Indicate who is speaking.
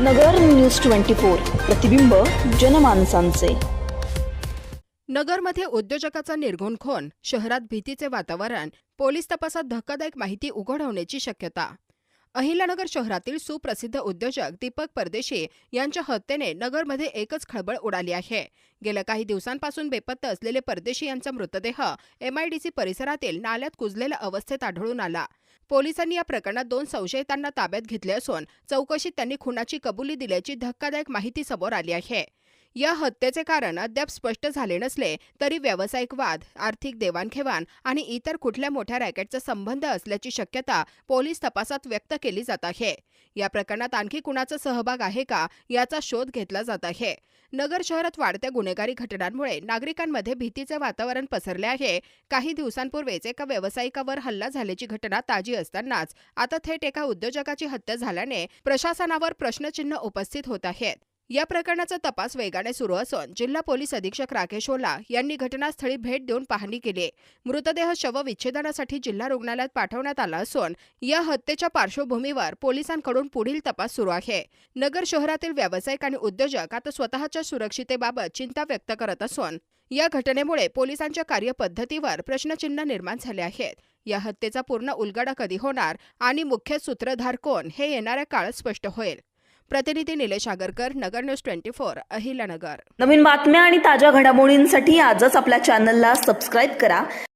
Speaker 1: नगर news twenty four प्रतिबिंब जनमानसांचे.
Speaker 2: नगरमध्ये उद्योजकाचा निर्घुणखोन शहरात भीतीचे वातावरण पोलीस तपासात धक्कादायक माहिती उघड होण्याची शक्यता. अहिल्यानगर शहरातील सुप्रसिद्ध उद्योजक दीपक परदेशी यांच्या हत्येने नगरमध्ये एकच खळबळ उडाली आहे. गेल्या काही दिवसांपासून बेपत्ता असलेले परदेशी यांचा मृतदेह एमआयडीसी परिसरातील नाल्यात कुजलेल्या अवस्थेत आढळून आला. पोलिसांनी या प्रकरणात दोन संशयितांना ताब्यात घेतले असून चौकशीत त्यांनी खुनाची कबुली दिल्याची धक्कादायक माहिती समोर आली आहे. या हत्येचे कारण अद्याप स्पष्ट झाले नसले तरी व्यावसायिक वाद आर्थिक देवाणघेवाण आणि इतर कुठल्या मोठ्या रॅकेटचा संबंध असल्याची शक्यता पोलीस तपासात व्यक्त केली जात आहे. या प्रकरणात आणखी कुणाचा सहभाग आहे का याचा शोध घेतला जात आहे. नगर शहरात वाढत्या गुन्हेगारी घटनांमुळे नागरिकांमध्ये भीतीचे वातावरण पसरले आहे. काही दिवसांपूर्वीच एका व्यावसायिकावर हल्ला झाल्याची घटना ताजी असतानाच आता थेट एका उद्योजकाची हत्या झाल्याने प्रशासनावर प्रश्नचिन्ह उपस्थित होत आहेत. या प्रकरणाचा तपास वेगाने सुरू असून जिल्हा पोलीस अधीक्षक राकेश ओला यांनी घटनास्थळी भेट देऊन पाहणी केली मृतदेह शवविच्छेदनासाठी जिल्हा रुग्णालयात पाठवण्यात आला असून या हत्येच्या पार्श्वभूमीवर पोलिसांकडून पुढील तपास सुरू आहे. नगर शहरातील व्यावसायिक आणि उद्योजक आता स्वतःच्या सुरक्षितेबाबत चिंता व्यक्त करत असून या घटनेमुळे पोलिसांच्या कार्यपद्धतीवर प्रश्नचिन्ह निर्माण झाले आहेत. या हत्येचा पूर्ण उलगडा कधी होणार आणि मुख्य सूत्रधार कोण हे येणाऱ्या काळात स्पष्ट होईल. प्रतिनिधी Nilesh Agarkar Nagar news twenty four Ahilyanagar.
Speaker 1: नवीन बातम्या आणि ताज्या घडामोडींसाठी आजच आपल्या चॅनलला सबस्क्राईब करा.